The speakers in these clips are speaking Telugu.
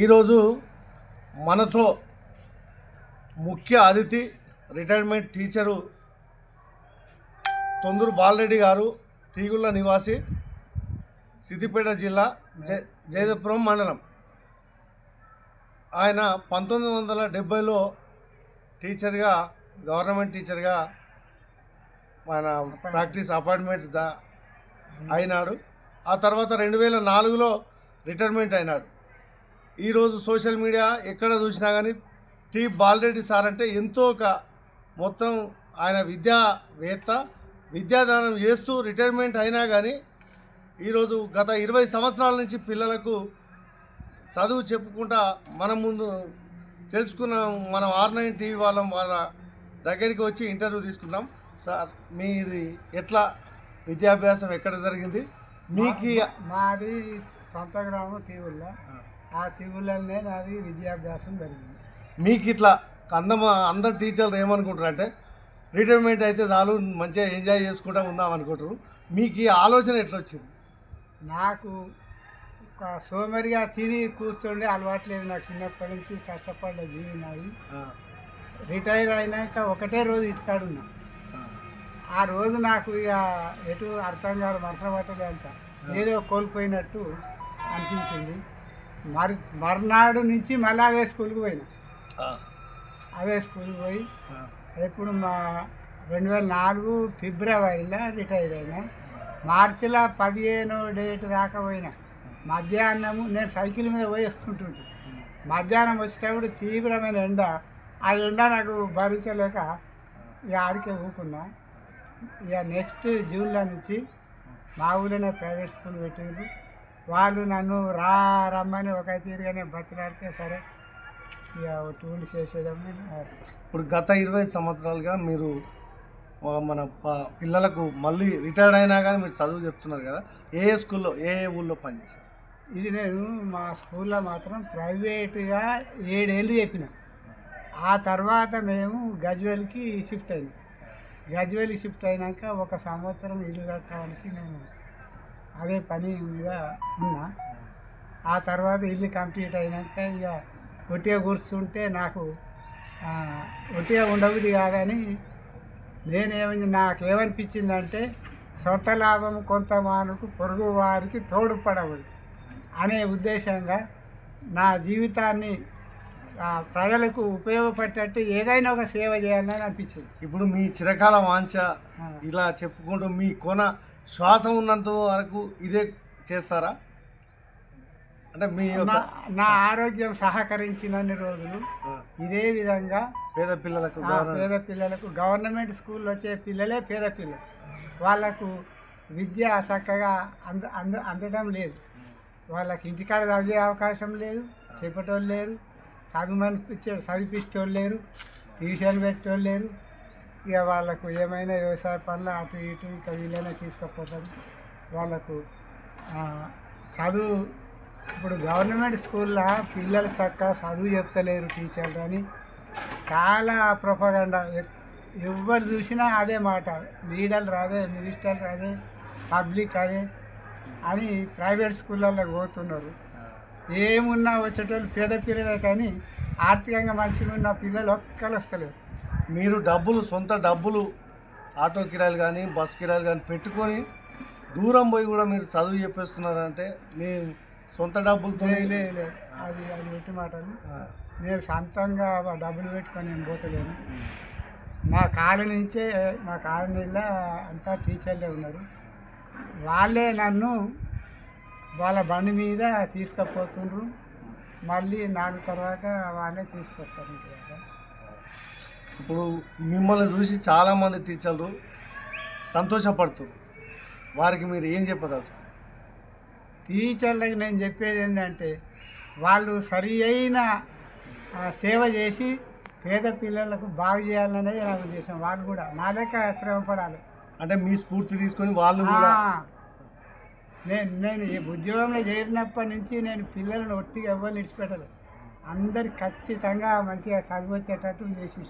ఈరోజు మనతో ముఖ్య అతిథి రిటైర్మెంట్ టీచరు తొందూరు బాలరెడ్డి గారు తీగుళ్ళ నివాసి సిద్దిపేట జిల్లా జయ జయదపురం మండలం. ఆయన పంతొమ్మిది వందల డెబ్బైలో టీచర్గా గవర్నమెంట్ టీచర్గా మన ప్రాక్టీస్ అపాయింట్మెంట్ అయినాడు. ఆ తర్వాత రెండు వేల నాలుగులో రిటైర్మెంట్ అయినాడు. ఈరోజు సోషల్ మీడియా ఎక్కడ చూసినా కానీ టి బాలరెడ్డి సార్ అంటే ఎంతో ఒక మొత్తం ఆయన విద్యావేత్త విద్యాదానం చేస్తూ రిటైర్మెంట్ అయినా కానీ ఈరోజు గత ఇరవై సంవత్సరాల నుంచి పిల్లలకు చదువు చెప్పుకుంటా మనం ముందు తెలుసుకున్న మనం ఆర్ నైన్ టీవీ వాళ్ళం వాళ్ళ దగ్గరికి వచ్చి ఇంటర్వ్యూ తీసుకున్నాం సార్ మీది ఎట్లా? విద్యాభ్యాసం ఎక్కడ జరిగింది? మీకు మాది సొంత గ్రామం తీవుళ్ళ ఆ తీవుళ్ళనే నాది విద్యాభ్యాసం జరిగింది. మీకు ఇట్లా అందమ అందరు టీచర్లు ఏమనుకుంటారు అంటే రిటైర్మెంట్ అయితే చాలు మంచిగా ఎంజాయ్ చేసుకుంటా ఉందాం అనుకుంటారు మీకు ఈ ఆలోచన ఎట్లా వచ్చింది నాకు ఒక సోమరిగా తిని కూర్చుండే అలవాట్లేదు నాకు చిన్నప్పటి నుంచి కష్టపడ్డ జీవి నాది. రిటైర్ అయినాక ఒకటే రోజు ఇటుకాడున్నా. ఆ, ఆ రోజు నాకు ఇక ఎటు అర్థం కాదు మనసు పట్టలే అంత ఏదో కోల్పోయినట్టు అనిపించింది. మరి మర్నాడు నుంచి మళ్ళీ అదే స్కూల్కి పోయినా. అదే స్కూల్కి పోయి ఇప్పుడు మా రెండు వేల నాలుగు ఫిబ్రవరిలో రిటైర్ అయినా. మార్చిలో పదిహేను డేట్ దాకా పోయినా. మధ్యాహ్నము నేను సైకిల్ మీద పోయి వస్తుంటుంటే. మధ్యాహ్నం వచ్చేటప్పుడు తీవ్రమైన ఎండ. ఆ ఎండ నాకు భరించలేక ఇక ఆడికే ఊకున్నా. ఇక నెక్స్ట్ జూన్లో నుంచి మా ఊళ్ళోనే ప్రైవేట్ స్కూల్ పెట్టారు వాళ్ళు నన్ను రా రమ్మని ఒక తీరుగానే బతిలాడితే సరే. ఇక టూల్ చేసేదాన్ని. ఇప్పుడు గత ఇరవై సంవత్సరాలుగా మీరు మన పిల్లలకు మళ్ళీ రిటైర్డ్ అయినా కానీ మీరు చదువు చెప్తున్నారు కదా ఏ ఏ స్కూల్లో ఏ ఏ ఊళ్ళో పనిచేశారు? ఇది నేను మా స్కూల్లో మాత్రం ప్రైవేట్గా ఏడేళ్ళు చెప్పిన. ఆ తర్వాత మేము గజ్వేల్కి షిఫ్ట్ అయినాం. గజ్వేల్కి షిఫ్ట్ అయినాక ఒక సంవత్సరం ఇల్లు కట్టడానికి నేను అదే పని మీద ఉన్నా. ఆ తర్వాత ఇల్లు కంప్లీట్ అయినాక ఇక ఒట్టిగా కూర్చుంటే నాకు ఒట్టిగా ఉండబుద్ది కాదని నేనేమి నాకేమనిపించిందంటే సొంత లాభం కొంత మానుకు పొరుగు వారికి తోడ్పడవద్దు అనే ఉద్దేశంగా నా జీవితాన్ని ప్రజలకు ఉపయోగపడేటట్టు ఏదైనా ఒక సేవ చేయాలని అనిపించింది. ఇప్పుడు మీ చిరకాల వాంఛ ఇలా చెప్పుకుంటూ మీ కొన శ్వాస ఉన్నంత వరకు ఇదే చేస్తారా? అంటే మీ నా ఆరోగ్యం సహకరించినన్ని రోజులు ఇదే విధంగా పేద పిల్లలకు పేద పిల్లలకు గవర్నమెంట్ స్కూల్లో వచ్చే పిల్లలే పేద పిల్లలు. వాళ్ళకు విద్య చక్కగా అంద అంద అందడం లేదు. వాళ్ళకి ఇంటికాడ చదివే అవకాశం లేదు చెప్పేటోళ్ళు లేరు చదువుమనిపించే చదివిపించేటోళ్ళు లేరు ట్యూషన్ పెట్టేటోళ్ళు లేరు ఇక వాళ్ళకు ఏమైనా వ్యవసాయ పనులు అటు ఇటు ఇక వీళ్ళైనా తీసుకుపోతారు. వాళ్ళకు చదువు ఇప్పుడు గవర్నమెంట్ స్కూల్లో పిల్లలు చక్కగా చదువు చెప్తలేరు టీచర్లు అని చాలా ప్రొపగండా. ఎవరు చూసినా అదే మాట లీడర్లు అదే మినిస్టర్లు అదే పబ్లిక్ అదే అని ప్రైవేట్ స్కూళ్ళల్లో పోతున్నారు ఏమున్నా వచ్చేటోళ్ళు పేద పిల్లలే కానీ ఆర్థికంగా మంచిగా ఉన్న పిల్లలు ఒక్కరు వస్తలేరు. మీరు డబ్బులు సొంత డబ్బులు ఆటో కిరాయిలు కానీ బస్ కిరాయిలు కానీ పెట్టుకొని దూరం పోయి కూడా మీరు చదువు చెప్పేస్తున్నారంటే మీ సొంత డబ్బులతో. అది అది పెట్టి మాటలు నేను సొంతంగా డబ్బులు పెట్టుకొని నేను పోతలేను. మా కాలనీ నుంచే మా కాలనీలో అంతా టీచర్లే ఉన్నారు. వాళ్ళే నన్ను వాళ్ళ బండి మీద తీసుకుపోతుండ్రు. మళ్ళీ నాలుగు తర్వాత వాళ్ళే తీసుకొస్తారు ఇంటి దగ్గర. ఇప్పుడు మిమ్మల్ని చూసి చాలామంది టీచర్లు సంతోషపడుతున్నారు వారికి మీరు ఏం చెప్పదలుచుకున్నారు? టీచర్లకు నేను చెప్పేది ఏంటంటే వాళ్ళు సరి అయిన సేవ చేసి పేద పిల్లలకు బాగు చేయాలనేది నా ఉద్దేశం. వాళ్ళు కూడా నా లెక్క శ్రమ పడాలి. అంటే మీ స్ఫూర్తి తీసుకొని వాళ్ళు నేను నేను ఈ ఉద్యోగంలో చేరినప్పటి నుంచి నేను పిల్లలను ఒట్టిగా ఎవరు విడిచిపెట్టలేదు అందరు ఖచ్చితంగా మంచిగా చదువు వచ్చేటట్టు చేసి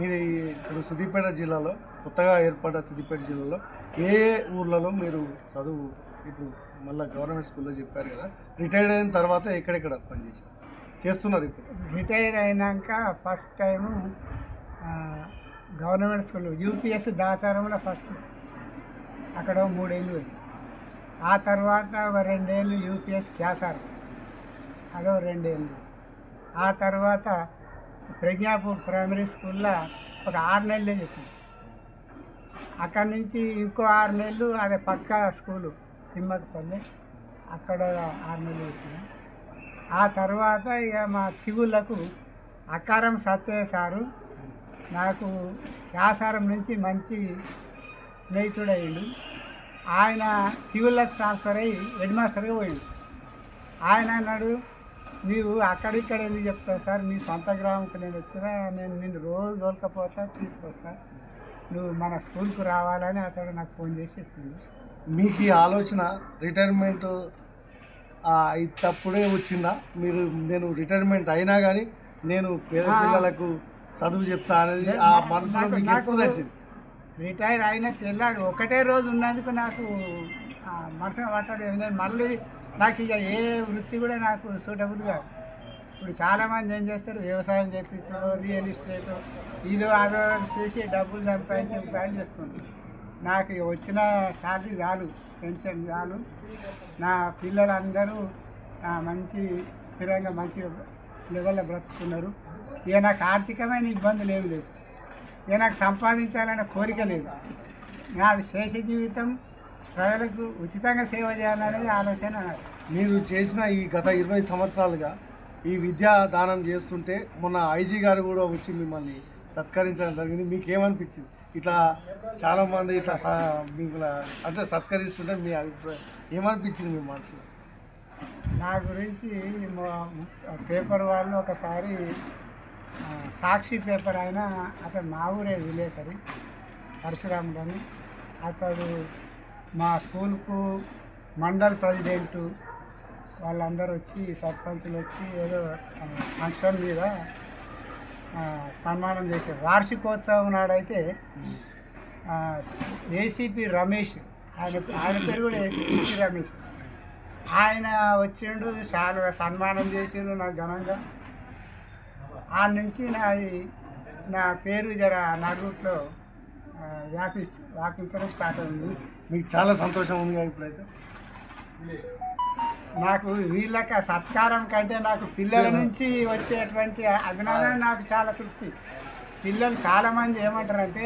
మీరు ఇప్పుడు సిద్దిపేట జిల్లాలో కొత్తగా ఏర్పడ్డ సిద్దిపేట జిల్లాలో ఏ ఊర్లలో మీరు చదువు ఇప్పుడు మళ్ళీ గవర్నమెంట్ స్కూల్లో చెప్పారు కదా రిటైర్డ్ అయిన తర్వాత ఎక్కడెక్కడ పనిచేశారు? చేస్తున్నారు ఇప్పుడు? రిటైర్ అయినాక first time government school UPS దాచారంలో first. అక్కడ మూడేళ్ళు ఆ తర్వాత ఒక రెండేళ్ళు యూపీఎస్ క్యాసారు. అదో రెండేళ్ళు. ఆ తర్వాత ప్రజ్ఞాపూర్ ప్రైమరీ స్కూల్లో ఒక ఆరు నెలలే చెప్పింది అక్కడి నుంచి ఇంకో ఆరు నెలలు అదే పక్క స్కూలు తిమ్మకపల్లి అక్కడ ఆరు నెలలు చెప్పిన ఆ తర్వాత ఇక మా తిగుళ్ళకు అకారం సత్య సారు నాకు చాసారం నుంచి మంచి స్నేహితుడు అయ్యిండు ఆయన తిగుళ్ళకు ట్రాన్స్ఫర్ అయ్యి హెడ్ మాస్టర్గా పోయిండు. ఆయన అన్నాడు నీవు అక్కడిక్కడ ఎందుకు చెప్తావు? సార్ నీ సొంత గ్రామంకి నేను వచ్చినా నేను నిన్ను రోజు దొరకపోతా తీసుకొస్తా. నువ్వు మన స్కూల్కు రావాలని అతడు నాకు ఫోన్ చేసి చెప్పింది మీకు ఈ ఆలోచన రిటైర్మెంట్ తప్పుడే వచ్చిందా? మీరు నేను రిటైర్మెంట్ అయినా కానీ నేను పేద. పిల్లలకు చదువు చెప్తా అనేది ఆ మనసులో నాకు- మీకు నాకు ఎప్పుడు తట్టింది రిటైర్ అయిన తెల్లారి ఒకటే రోజు ఉన్నందుకు నాకు ఆ, మనసున పట్టలేదు. నేను మళ్ళీ నాకు ఇక ఏ వృత్తి కూడా నాకు సూటబుల్ కాదు. ఇప్పుడు చాలామంది ఏం చేస్తారు? వ్యవసాయం చేయించడం రియల్ ఎస్టేట్ ఇదో అదో చేసి డబ్బులు సంపాదించే ట్రై చేస్తుంది నాకు ఇక వచ్చిన శాలరీ చాలు పెన్షన్ చాలు. నా పిల్లలందరూ మంచి స్థిరంగా మంచి లెవెల్లో బ్రతుకుతున్నారు. ఇక నాకు ఆర్థికమైన ఇబ్బందులు ఏమి లేవు. ఇక నాకు సంపాదించాలనే కోరిక లేదు. నాది శేష జీవితం ప్రజలకు ఉచితంగా సేవ చేయాలనేది ఆలోచన. మీరు చేసిన ఈ గత ఇరవై సంవత్సరాలుగా ఈ విద్యా దానం చేస్తుంటే మొన్న ఐజీ గారు కూడా వచ్చి మిమ్మల్ని సత్కరించడం జరిగింది. మీకు ఏమనిపించింది ఇట్లా చాలామంది ఇట్లా మిమ్మల్ని అంటే సత్కరిస్తుంటే మీ అభిప్రాయం ఏమనిపించింది మీ మనసులో? నా గురించి మా- పేపర్ వాళ్ళు ఒకసారి సాక్షి పేపర్ అయినా అతను మా ఊరే విలేకరి పరశురాముడు అని. అతడు మా స్కూల్కు మండల్ ప్రెసిడెంటు వాళ్ళందరూ వచ్చి సర్పంచులు వచ్చి ఏదో ఫంక్షన్ మీద సన్మానం చేశారు. వార్షికోత్సవం నాడైతే ఏసీపీ రమేష్ ఆయన ఆయన పేరు కూడా ఏసీపీ రమేష్. ఆయన వచ్చిండు చాలా సన్మానం చేసిండు నాకు ఘనంగా. ఆ నుంచి నా నా పేరు జర నలుగుట్లో వ్యాపి వ్యాపించడం స్టార్ట్ అయింది. మీకు చాలా సంతోషం ఉందిగా ఇప్పుడైతే? నాకు వీళ్ళకి సత్కారం కంటే నాకు పిల్లల నుంచి వచ్చేటువంటి అభినందన నాకు చాలా తృప్తి. పిల్లలు చాలామంది ఏమంటారంటే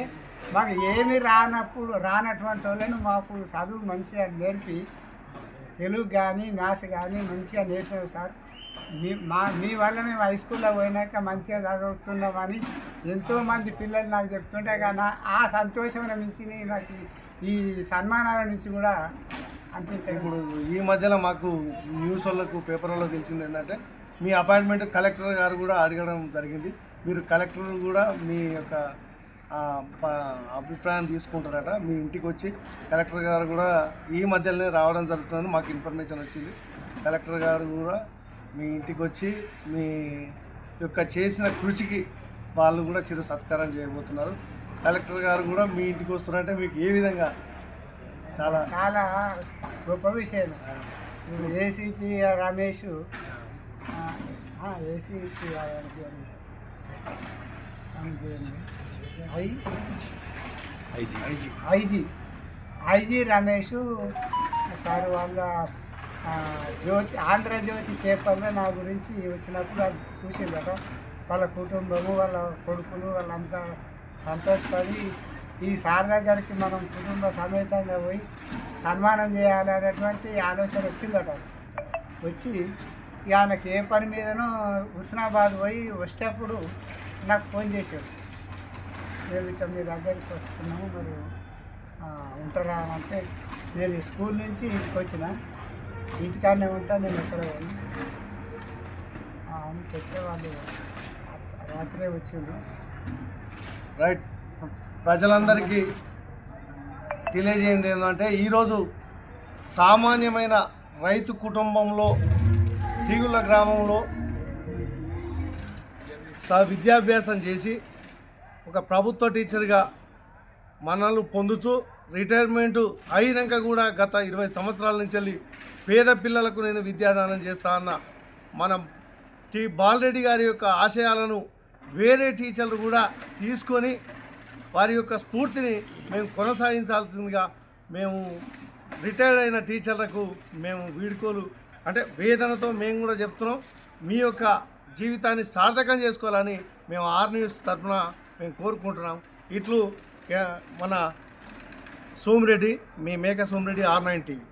మాకు ఏమి రానప్పుడు రానటువంటి వాళ్ళని మాకు చదువు మంచిగా నేర్పి తెలుగు కానీ మ్యాథ్స్ కానీ మంచిగా నేర్పారు సార్. మీ మా మీ వల్ల మేము హై స్కూల్లో పోయినాక మంచిగా చదువుతున్నామని ఎంతోమంది పిల్లలు నాకు చెప్తుంటే కానీ ఆ సంతోషం మించి నాకు ఈ సన్మానాల నుంచి కూడా అనిపించాయి ఇప్పుడు ఈ మధ్యలో మాకు న్యూస్ వాళ్ళకు పేపర్ వాళ్ళకు తెలిసింది ఏంటంటే మీ అపాయింట్మెంట్ కలెక్టర్ గారు కూడా అడగడం జరిగింది. మీరు కలెక్టర్ కూడా మీ యొక్క అభిప్రాయం తీసుకుంటారట మీ ఇంటికి వచ్చి కలెక్టర్ గారు కూడా ఈ మధ్యలోనే రావడం జరుగుతుందని మాకు ఇన్ఫర్మేషన్ వచ్చింది. కలెక్టర్ గారు కూడా మీ ఇంటికి వచ్చి మీ యొక్క చేసిన కృషికి వాళ్ళు కూడా చిరు సత్కారం చేయబోతున్నారు. కలెక్టర్ గారు కూడా మీ ఇంటికి వస్తున్నారంటే మీకు ఏ విధంగా చాలా చాలా గొప్ప విషయం. ACP Ramesh ACP I IG. IG. IG Ramesh sir వాళ్ళ జ్యోతి ఆంధ్రజ్యోతి పేపర్లో నా గురించి వచ్చినప్పుడు అది చూసిందట. వాళ్ళ కుటుంబము వాళ్ళ కొడుకులు వాళ్ళంతా సంతోషపడి ఈ సార్ దగ్గరికి మనం కుటుంబ సమేతంగా పోయి సన్మానం చేయాలనేటువంటి ఆలోచన వచ్చిందట. వచ్చి ఆయనకి ఏ పని మీదనో హుస్నాబాద్ పోయి వచ్చేటప్పుడు నాకు ఫోన్ చేశాడు. మేము ఇట్లా మీ దగ్గరికి వస్తున్నాము మరి ఉంటారా అని అంటే నేను ఈ స్కూల్ నుంచి ఇంటికి వచ్చిన ఇంటికాడనే ఉంటా నేను ఎక్కడ అని చెప్తే వాళ్ళు రాత్రే వచ్చిండ్రు. రైట్. ప్రజలందరికీ తెలియజేయండి ఏంటంటే ఈరోజు సామాన్యమైన రైతు కుటుంబంలో తీగుల గ్రామంలో స విద్యాభ్యాసం చేసి ఒక ప్రభుత్వ టీచర్గా మనలు పొందుతూ రిటైర్మెంట్ అయినాక కూడా గత ఇరవై సంవత్సరాల నుంచి వెళ్ళి పేద పిల్లలకు నేను విద్యాదానం చేస్తా అన్న మనం టి బాలరెడ్డి గారి యొక్క ఆశయాలను వేరే టీచర్లు కూడా తీసుకొని వారి యొక్క స్ఫూర్తిని మేము కొనసాగించాల్సిందిగా మేము రిటైర్డ్ అయిన టీచర్లకు మేము వీడుకోలు అంటే వేదనతో మేము కూడా చెప్తున్నాం. మీ యొక్క జీవితాన్ని సార్థకం చేసుకోవాలని మేము ఆర్ న్యూస్ తరఫున మేము కోరుకుంటున్నాం. ఇట్లు మన సోమిరెడ్డి మీ మేక సోమిరెడ్డి ఆర్ నైన్ టీవీ.